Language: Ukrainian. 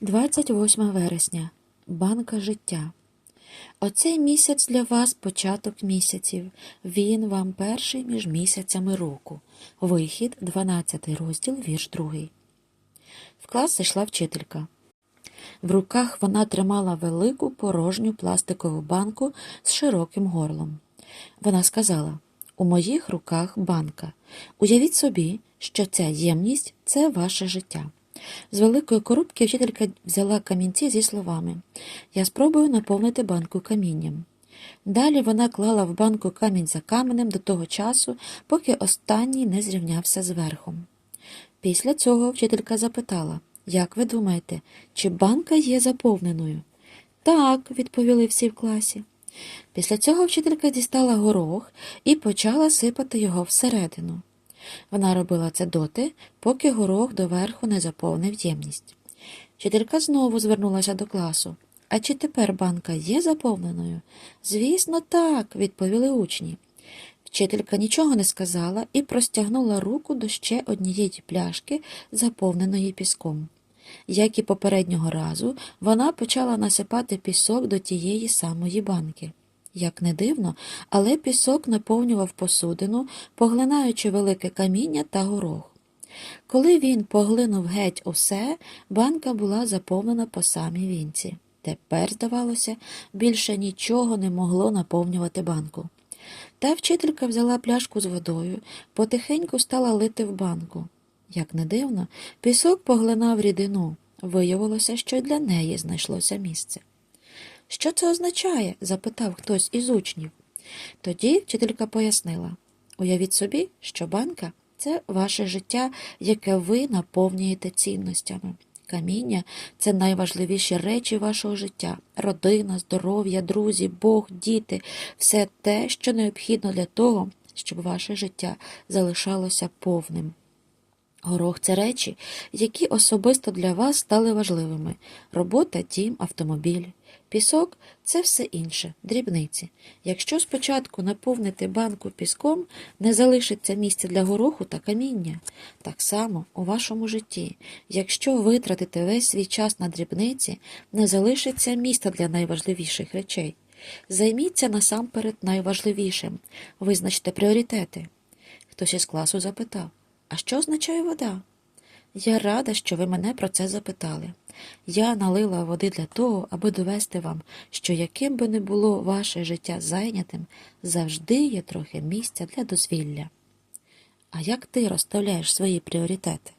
28 вересня. Банка життя. Оцей місяць для вас початок місяців. Він вам перший між місяцями року. Вихід, 12 розділ, вірш 2. В клас зайшла вчителька. В руках вона тримала велику порожню пластикову банку з широким горлом. Вона сказала: У моїх руках банка. Уявіть собі, що ця ємність це ваше життя. З великої коробки вчителька взяла камінці зі словами Я спробую наповнити банку камінням. Далі вона клала в банку камінь за каменем до того часу, поки останній не зрівнявся з верхом. Після цього вчителька запитала Як ви думаєте, чи банка є заповненою? Так, відповіли всі в класі. Після цього вчителька дістала горох і почала сипати його всередину. Вона робила це доти, поки горох доверху не заповнив ємність. Вчителька знову звернулася до класу. А чи тепер банка є заповненою? Звісно, так, відповіли учні. Вчителька нічого не сказала і простягнула руку до ще однієї пляшки, заповненої піском. Як і попереднього разу, вона почала насипати пісок до тієї самої банки. Як не дивно, але пісок наповнював посудину, поглинаючи велике каміння та горох. Коли він поглинув геть усе, банка була заповнена по самій вінці. Тепер, здавалося, більше нічого не могло наповнювати банку. Та вчителька взяла пляшку з водою, потихеньку стала лити в банку. Як не дивно, пісок поглинав рідину. Виявилося, що й для неї знайшлося місце. Що це означає? запитав хтось із учнів. Тоді вчителька пояснила уявіть собі, що банка це ваше життя, яке ви наповнюєте цінностями. Каміння це найважливіші речі вашого життя родина, здоров'я, друзі, Бог, діти, все те, що необхідно для того, щоб ваше життя залишалося повним. Горох це речі, які особисто для вас стали важливими робота, дім, автомобіль. Пісок це все інше, дрібниці. Якщо спочатку наповнити банку піском, не залишиться місця для гороху та каміння. Так само у вашому житті. Якщо витратите весь свій час на дрібниці, не залишиться місця для найважливіших речей. Займіться насамперед найважливішим, визначте пріоритети. Хтось із класу запитав, а що означає вода? Я рада, що ви мене про це запитали. Я налила води для того, аби довести вам, що яким би не було ваше життя зайнятим, завжди є трохи місця для дозвілля. А як ти розставляєш свої пріоритети?